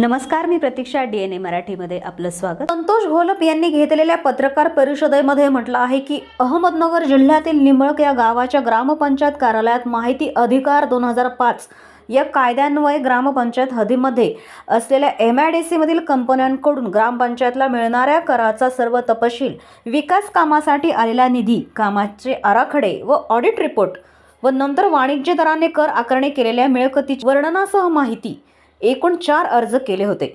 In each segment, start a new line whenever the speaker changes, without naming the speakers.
नमस्कार मी प्रतीक्षा D N A मराठीमध्ये आपलं स्वागत. संतोष घोलप यांनी घेतलेल्या पत्रकार परिषदेमध्ये म्हटलं आहे की अहमदनगर जिल्ह्यातील निंबळक या गावाच्या ग्रामपंचायत कार्यालयात माहिती अधिकार दोन हजार पाच या कायद्यान्वये ग्रामपंचायत हद्दीमध्ये असलेल्या एम आय डी सीमधील कंपन्यांकडून ग्रामपंचायतला मिळणाऱ्या कराचा सर्व तपशील विकास कामासाठी आलेला निधी कामाचे आराखडे व ऑडिट रिपोर्ट व नंतर वाणिज्य दराने कर आकारणी केलेल्या मिळकतीची वर्णनासह माहिती एकूण चार अर्ज केले होते.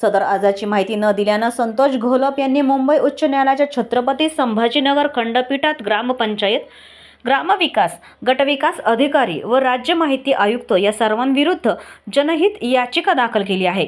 सदर अर्जाची माहिती न दिल्यानं संतोष घोलप यांनी मुंबई उच्च न्यायालयाच्या छत्रपती संभाजीनगर खंडपीठात ग्रामपंचायत ग्रामविकास गटविकास अधिकारी व राज्य माहिती आयुक्त या सर्वांविरुद्ध जनहित याचिका दाखल केली आहे.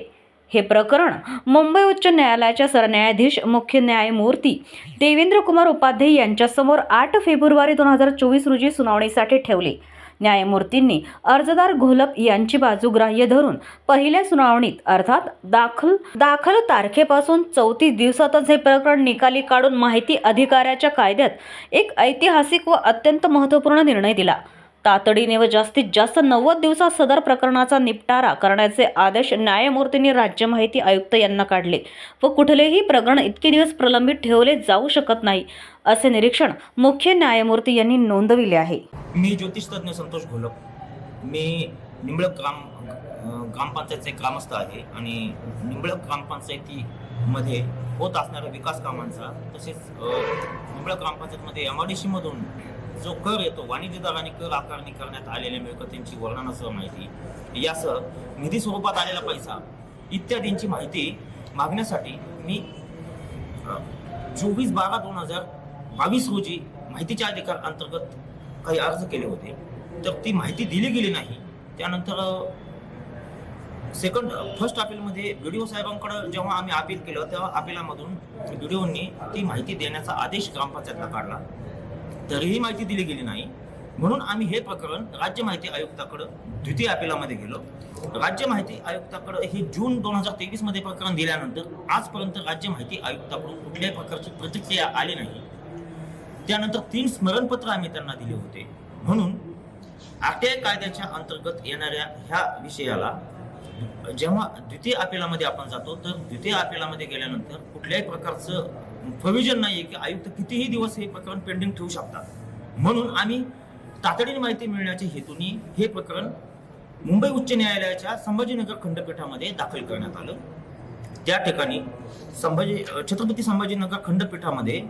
हे प्रकरण मुंबई उच्च न्यायालयाच्या सरन्यायाधीश मुख्य न्यायमूर्ती देवेंद्र कुमार उपाध्याय यांच्यासमोर आठ फेब्रुवारी दोन हजार चोवीस रोजी सुनावणीसाठी ठेवले. न्यायमूर्तींनी अर्जदार घोलप यांची बाजू ग्राह्य धरून पहिल्या सुनावणीत अर्थात दाखल दाखल तारखेपासून चौतीस दिवसातच हे प्रकरण निकाली काढून माहिती अधिकाऱ्याच्या कायद्यात एक ऐतिहासिक व अत्यंत महत्त्वपूर्ण निर्णय दिला. तातडीने व जास्तीत जास्त नव्वद दिवसात सदर प्रकरणाचा निपटारा करण्याचे आदेश न्यायमूर्तींनी राज्य माहिती आयुक्त यांना काढले व कुठलेही प्रकरण इतके दिवस प्रलंबित ठेवले जाऊ शकत नाही असे निरीक्षण मुख्य न्यायमूर्ती यांनी नोंदविले आहे.
मी ज्योतिषतज्ञ संतोष घोलप. मी निंबळक ग्राम ग्रामपंचायतचे ग्रामस्थ आहे आणि निंबळक ग्रामपंचायतीमध्ये होत असणाऱ्या विकास कामांचा तसेच निंबळक ग्रामपंचायतमध्ये एम आर डी सीमधून जो कर येतो वाणिज्य दराने कर आकारणी करण्यात आलेल्या मिळकतींची वर्णनासह माहिती. यासह निधी स्वरूपात आलेला पैसा इत्यादींची माहिती मागण्यासाठी मी चोवीस बारा दोन हजार बावीस रोजी माहितीच्या अधिकार अंतर्गत काही अर्ज केले होते. तर ती माहिती दिली गेली नाही. त्यानंतर सेकंड फर्स्ट अपीलमध्ये बी डी ओ साहेबांकडे जेव्हा आम्ही अपील केलं तेव्हा अपिलामधून व्हिडिओनी ती माहिती देण्याचा आदेश ग्रामपंचायतला काढला. तरीही माहिती दिली गेली नाही. म्हणून आम्ही हे प्रकरण राज्य माहिती आयुक्ताकडं द्वितीय अपिलामध्ये गेलो. राज्य माहिती आयुक्ताकडे हे जून दोन हजार तेवीसमध्ये प्रकरण दिल्यानंतर आजपर्यंत राज्य माहिती आयुक्ताकडून कुठल्याही प्रकारची प्रतिक्रिया आली नाही. त्यानंतर तीन स्मरणपत्र आम्ही त्यांना दिले होते. म्हणून आरटीआय कायद्याच्या अंतर्गत येणाऱ्या ह्या विषयाला जेव्हा द्वितीय अपिलामध्ये आपण जातो तर द्वितीय अपिलामध्ये गेल्यानंतर कुठल्याही प्रकारचं प्रोव्हिजन नाही आहे की आयुक्त कितीही दिवस हे प्रकरण पेंडिंग ठेवू शकतात. म्हणून आम्ही तातडीने माहिती मिळण्याच्या हेतूने हे प्रकरण मुंबई उच्च न्यायालयाच्या संभाजीनगर खंडपीठामध्ये दाखल करण्यात आलं. त्या ठिकाणी संभाजी छत्रपती संभाजीनगर खंडपीठामध्ये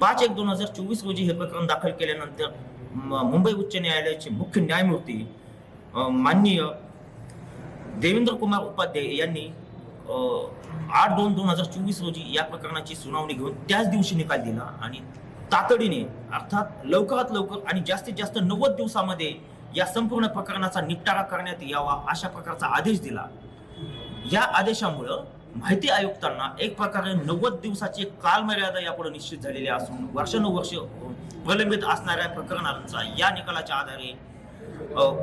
पाच एक दोन हजार चोवीस रोजी हे प्रकरण दाखल केल्यानंतर म- मुंबई उच्च न्यायालयाचे मुख्य न्यायमूर्ती माननीय देवेंद्र कुमार उपाध्याय यांनी आठ दोन दोन हजार चोवीस रोजी या प्रकरणाची सुनावणी घेऊन त्याच दिवशी निकाल दिला आणि तातडीने अर्थात लवकरात लवकर आणि जास्तीत जास्त नव्वद दिवसामध्ये या संपूर्ण प्रकरणाचा निपटारा करण्यात यावा अशा प्रकारचा आदेश दिला. या आदेशामुळं माहिती आयुक्तांना एक प्रकारे नव्वद दिवसाची कालमर्यादा यापुढे निश्चित झालेली असून वर्षानुवर्ष प्रलंबित असणाऱ्या प्रकरणांचा या निकालाच्या आधारे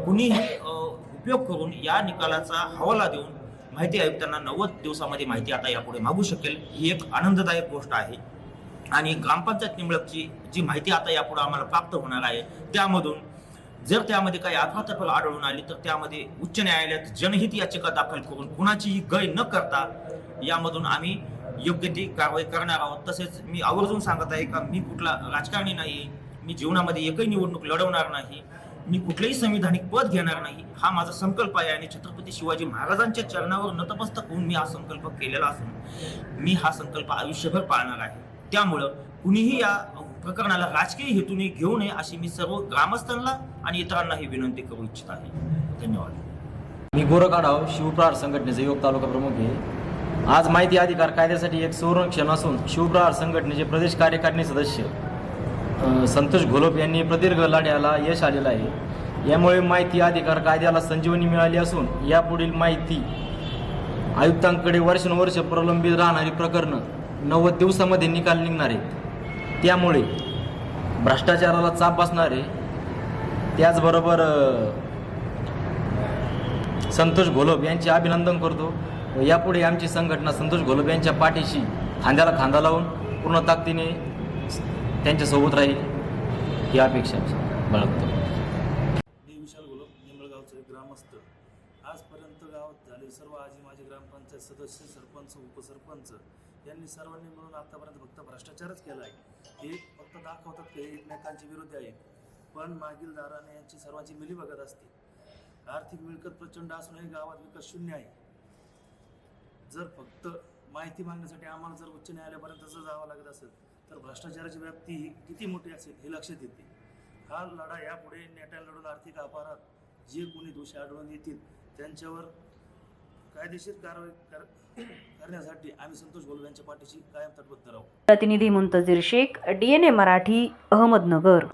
कुणीही उपयोग करून या निकालाचा हवाला देऊन माहिती आयुक्तांना नव्वद दिवसामध्ये माहिती आता यापुढे मागू शकेल ही एक आनंददायक गोष्ट आहे. आणि ग्रामपंचायत निवडकची जी माहिती आता यापुढे आम्हाला प्राप्त होणार आहे त्यामधून जर त्यामध्ये काही अफातफल आढळून आली तर त्यामध्ये उच्च न्यायालयात जनहित याचिका दाखल करून कुणाचीही गय न करता यामधून आम्ही योग्य ती कारवाई करणार आहोत. तसेच मी आवर्जून सांगत आहे का मी कुठला राजकारणी नाही मी जीवनामध्ये एकही निवडणूक लढवणार नाही. मी कुठलेही संविधानिक पद घेणार नाही हा माझा संकल्प आहे आणि छत्रपती शिवाजी महाराजांच्या चरणावर नतमस्तक होऊन मी हा संकल्प केलेला असून मी हा संकल्प आयुष्यभर पाळणार आहे. त्यामुळं कुणीही या प्रकरणाला राजकीय हेतूने घेऊ नये अशी मी सर्व ग्रामस्थांना आणि इतरांनाही विनंती करू इच्छित आहे. धन्यवाद.
मी गोरखाडाव शिवप्रहार संघटनेचे योग तालुका प्रमुख आहे. आज माहिती अधिकार कायद्यासाठी एक संरक्षण असून शिवप्रहार संघटनेचे प्रदेश कार्यकारिणी सदस्य संतोष घोलप यांनी प्रदीर्घ लढ्याला यश आलेलं आहे. यामुळे माहिती अधिकार कायद्याला संजीवनी मिळाली असून यापुढील माहिती आयुक्तांकडे वर्षानुवर्ष प्रलंबित राहणारी प्रकरणं नव्वद दिवसामध्ये निकाल निघणार आहेत. त्यामुळे भ्रष्टाचाराला चाप बसणारे त्याचबरोबर संतोष घोलप यांचे अभिनंदन करतो. यापुढे आमची संघटना संतोष घोलप यांच्या पाठीशी खांद्याला खांदा लावून पूर्ण ताकदीने त्यांच्यासोबत राहील ही अपेक्षा बाळगतो
मी विशाल गोलो निंबळगावचे ग्रामस्थ. आजपर्यंत गावात झाले सर्व आजी माझे ग्रामपंचायत सदस्य सरपंच उपसरपंच यांनी सर्वांनी मिळून आतापर्यंत फक्त भ्रष्टाचारच केला आहे हे फक्त दाखवतात की हे एकमेकांचे विरोधी आहेत. पण मागील दाराने यांची सर्वांची मिलीभगत असते आर्थिक मिळकत प्रचंड असूनही गावात विकास शून्य आहे. जर फक्त माहिती मागण्यासाठी आम्हाला जर उच्च न्यायालयापर्यंत जर जावं लागत असेल तर भ्रष्टाचाराची व्याप्ती किती मोठी असेल हे लक्षात येते. हा लढा यापुढे नेट्याने लढून आर्थिक अपराध जे कोणी दोषी आढळून येतील त्यांच्यावर कायदेशीर कारवाई कर करण्यासाठी आम्ही संतोष गोलू यांच्या पाठीशी कायम तटबद्ध राहू.
प्रतिनिधी मुंतजीर शेख डीएनए मराठी अहमदनगर.